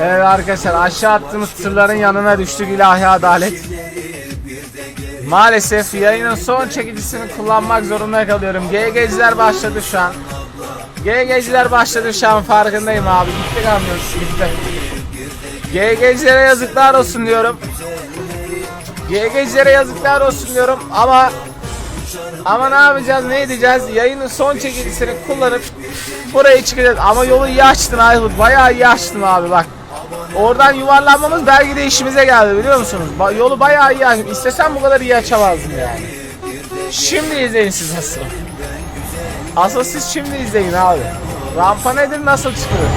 Evet arkadaşlar aşağı attığımız tırların yanına düştük ilahi adalet. Maalesef yayının son çekicisini kullanmak zorunda kalıyorum. GG'ciler başladı şu an. GG'ciler başladı şu an farkındayım abi. Gitti kamyon gitti. GG'cilere yazıklar olsun diyorum. GG'cilere yazıklar olsun diyorum ama ama ne yapacağız ne edeceğiz yayının son çekicisini kullanıp buraya çıkacağız ama yolu iyi açtın Aykut bayağı iyi açtın abi bak Oradan yuvarlanmamız belki de işimize geldi biliyor musunuz? Ba- yolu bayağı iyi açtım. İstesem bu kadar iyi açamazdım yani. Şimdi izleyin siz asıl. Asıl siz şimdi izleyin abi. Rampa nedir nasıl çıkılır?